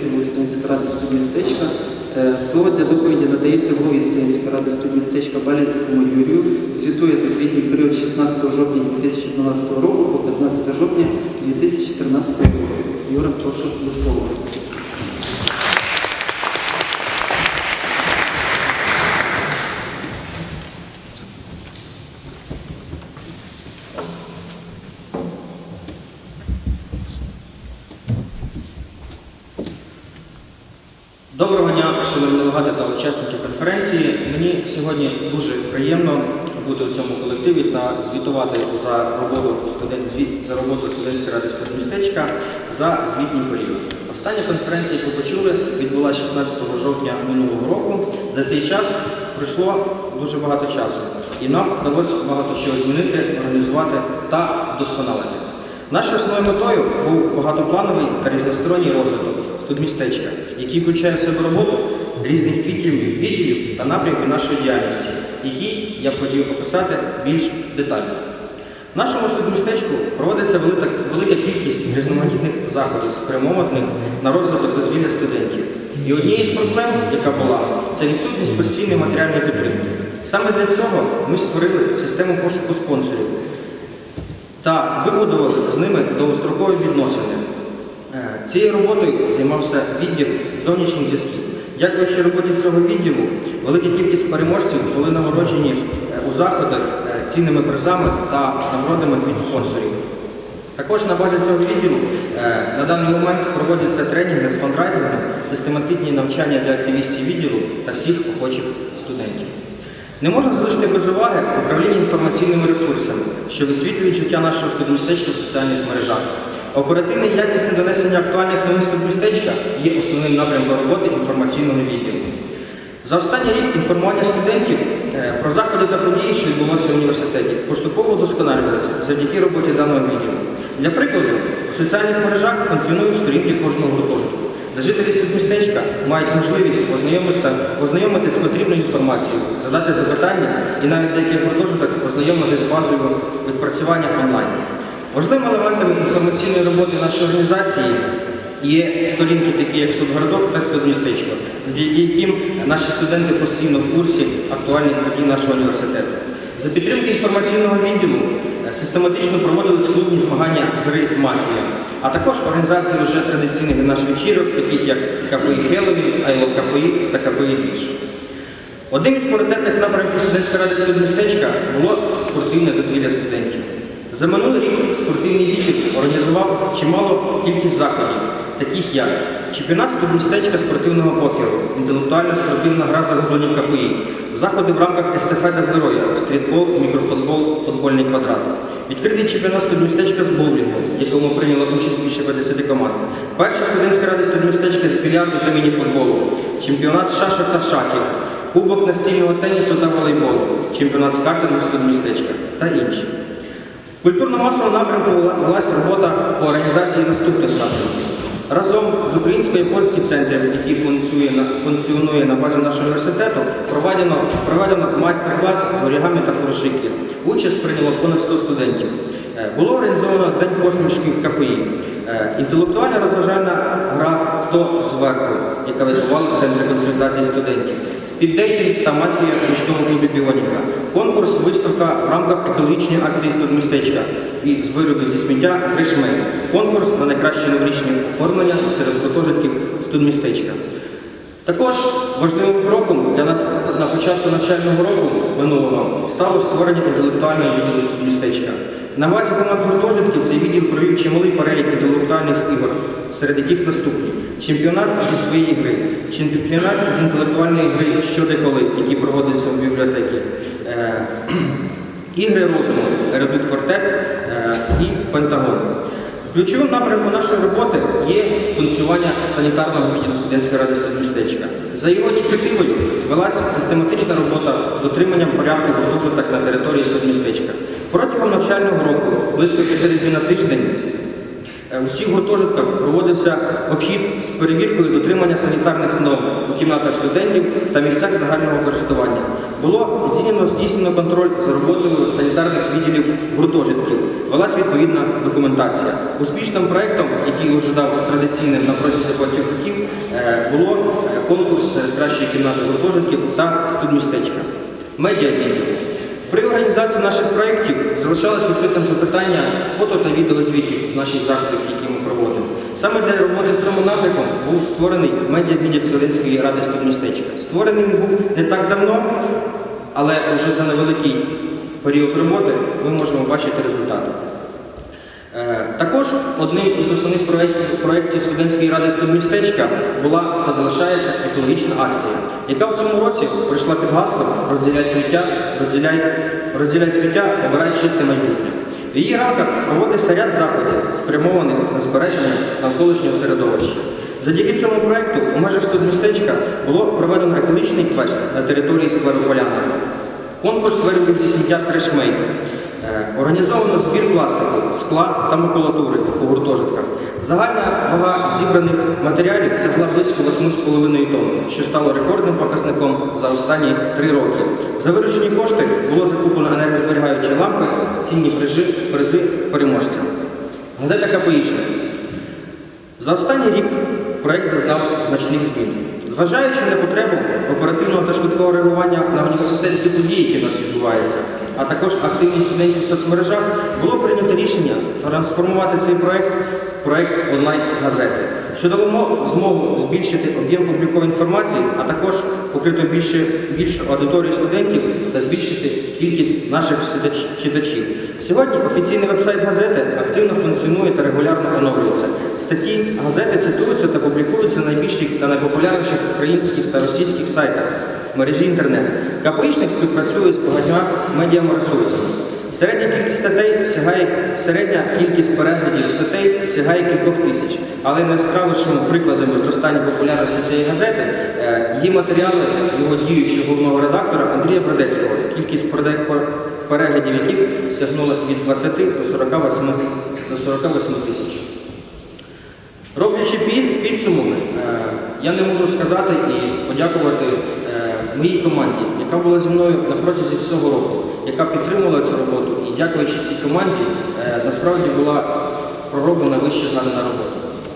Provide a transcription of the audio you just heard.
студентської ради студмістечка. Е, Слово для доповіді надається голові студентської ради студмістечка Балянському Юрію. Звітує за звітній період 16 жовтня 2012 року по 15 жовтня 2013 року. Юра, прошу до слова. Доброго дня, шановні делегати та учасники конференції. Мені сьогодні дуже приємно бути у цьому колективі та звітувати за роботу студент за роботу студентської ради студмістечка за звітній період. Остання конференція, яку почули, відбулася 16 жовтня минулого року. За цей час пройшло дуже багато часу, і нам вдалося багато чого змінити, організувати та вдосконалити. Нашою основною метою був багатоплановий та різносторонній розвиток студмістечка, який включає в себе роботу різних відділів, відділів та напрямків нашої діяльності, які я хотів описати більш детально. В нашому студмістечку проводиться велика, велика кількість різноманітних заходів, спрямованих на розвиток дозвілля студентів. І однією з проблем, яка була, це відсутність постійної матеріальної підтримки. Саме для цього ми створили систему пошуку спонсорів, та вибудували з ними довгострокові відносини. Е, Цією роботою займався відділ зовнішніх зв'язків. Дякуючи роботі цього відділу, велика кількість переможців були нагороджені е, у заходах е, цінними призами та нагородами від спонсорів. Також на базі цього відділу на даний момент проводяться тренінги з фандрайзингу, систематичні навчання для активістів відділу та всіх охочих студентів. Не можна залишити без уваги управління інформаційними ресурсами, що висвітлюють життя нашого студмістечка в соціальних мережах. Оперативне і якісне донесення актуальних новин студмістечка є основним напрямком роботи інформаційного відділу. За останній рік інформування студентів е, про заходи та події, що відбулося в університеті, поступово вдосконалювалися завдяки роботі даного відділу. Для прикладу, у соціальних мережах функціонують сторінки кожного гуртожитку, де жителі студмістечка мають можливість ознайомитися з потрібною інформацією, задати запитання і навіть деяких гуртожитках ознайомитися з базою відпрацювання онлайн. Важливими елементами інформаційної роботи нашої організації є сторінки, такі як Студгородок та Студмістечко, завдяки яким наші студенти постійно в курсі актуальних подій нашого університету. За підтримки інформаційного відділу е, систематично проводились клубні змагання з гри Мафія, а також організації вже традиційних наших вечірок, таких як КПІ Хеллоуін, Айло КПІ та КПІ Двіж. Одним із пріоритетних напрямків студентської ради студмістечка було спортивне дозвілля студентів. За минулий рік спортивний відділ організував чимало кількість заходів, таких як чемпіонат студмістечка спортивного покеру, інтелектуальна спортивна гра загублені КПІ, заходи в рамках естафети здоров'я, стрітбол, мікрофутбол, футбольний квадрат, відкритий чемпіонат студмістечка з боулінгу, якому прийняло участь більше 50 команд, перша студентська рада студмістечка з більярду та мініфутболу, чемпіонат шашок та шахів, кубок настільного тенісу та волейболу, чемпіонат з картингу студмістечка та інші. Культурно-масовому напрямку велась робота по організації наступних напрямків. Разом з українсько-японським центром, який функціонує функціонує на базі нашого університету, проведено, проведено майстер-клас з орігамі та фурошики. Участь прийняло понад 100 студентів. Е, Було організовано День посмішки в КПІ. Е, Інтелектуальна розважальна гра Хто зверху, яка відбувалася в центрі консультації студентів. Спіддейтинг та мафія в нічному клубі Біоніка. Конкурс виставка в рамках екологічної акції студмістечка і з виробів зі сміття Кришме. Конкурс на найкраще новорічне оформлення серед гуртожитків студмістечка. Також важливим кроком для нас на початку навчального року минулого стало створення інтелектуального відділу студмістечка. На базі команд гуртожитків цей відділ провів чималий перелік інтелектуальних ігор, серед яких наступні чемпіонат зі своєї гри, чемпіонат з інтелектуальної гри що де коли, які проводяться у бібліотеці, е, ігри розуму, ерудит квартет е, і пентагон. Ключовим напрямком нашої роботи є функціонування санітарного відділу студентської ради студмістечка. За його ініціативою велася систематична робота з дотриманням порядку гуртожиток на території студмістечка. Протягом навчального року, близько п'яти разів на тиждень, е, у всіх гуртожитках проводився обхід з перевіркою дотримання санітарних норм у кімнатах студентів та місцях загального користування. Було здійснено здійснено контроль за роботою санітарних відділів гуртожитків. Велась відповідна документація. Успішним проєктом, який ожидав з традиційним на протязі багатьох років, було конкурс серед кращої кімнати гуртожитків та студмістечка. Медіа відділ. При організації наших проєктів залишалось відкритим запитання фото та відеозвітів з наших заходів, які ми проводимо. Саме для роботи в цьому напрямку був створений медіа відділ Солинської ради студмістечка. Створений він був не так давно, але вже за невеликий період роботи ми можемо бачити результати. Е, Також одним із основних проєктів, проєктів студентської ради студмістечка була та залишається екологічна акція, яка в цьому році пройшла під гаслом розділяй сміття, розділяй, розділяй сміття, обирай чисте майбутнє. В її рамках проводився ряд заходів, спрямованих на збереження навколишнього середовища. Завдяки цьому проєкту у межах студмістечка було проведено екологічний квест на території скверу Поляна. Конкурс виробів зі сміття трешмейкер. Е, Організовано збір пластику, скла та макулатури у гуртожитках. Загальна вага зібраних матеріалів сягла близько 8,5 тонн, що стало рекордним показником за останні три роки. За виручені кошти було закуплено енергозберігаючі лампи, цінні призи, призи переможцям. Газета «Капоїчник». За останній рік проект зазнав значних змін. Зважаючи на потребу оперативного та швидкого реагування на університетські події, які в нас відбуваються, а також активність студентів в соцмережах, було прийнято рішення трансформувати цей проект в проект онлайн-газети, що дало змогу збільшити об'єм публікованої інформації, а також покрити більше, більшу аудиторію студентів та збільшити кількість наших читачів. Сьогодні офіційний вебсайт газети активно функціонує та регулярно оновлюється. Статті газети цитуються та публікуються на найбільших та найпопулярніших українських та російських сайтах мережі інтернет. КПІшник співпрацює з багатьма медіаресурсами. Середня кількість статей сягає середня кількість переглядів статей сягає кількох тисяч. Але найяскравішими прикладами зростання популярності цієї газети е, є матеріали його діючого головного редактора Андрія Бродецького, кількість переглядів яких сягнула від 20 до 48, до 48 тисяч. Роблячи під, підсумок, е, я не можу сказати і подякувати е, моїй команді, яка була зі мною на протязі всього року, яка підтримувала цю роботу. І дякуючи цій команді, е, насправді була пророблена вище знана робота.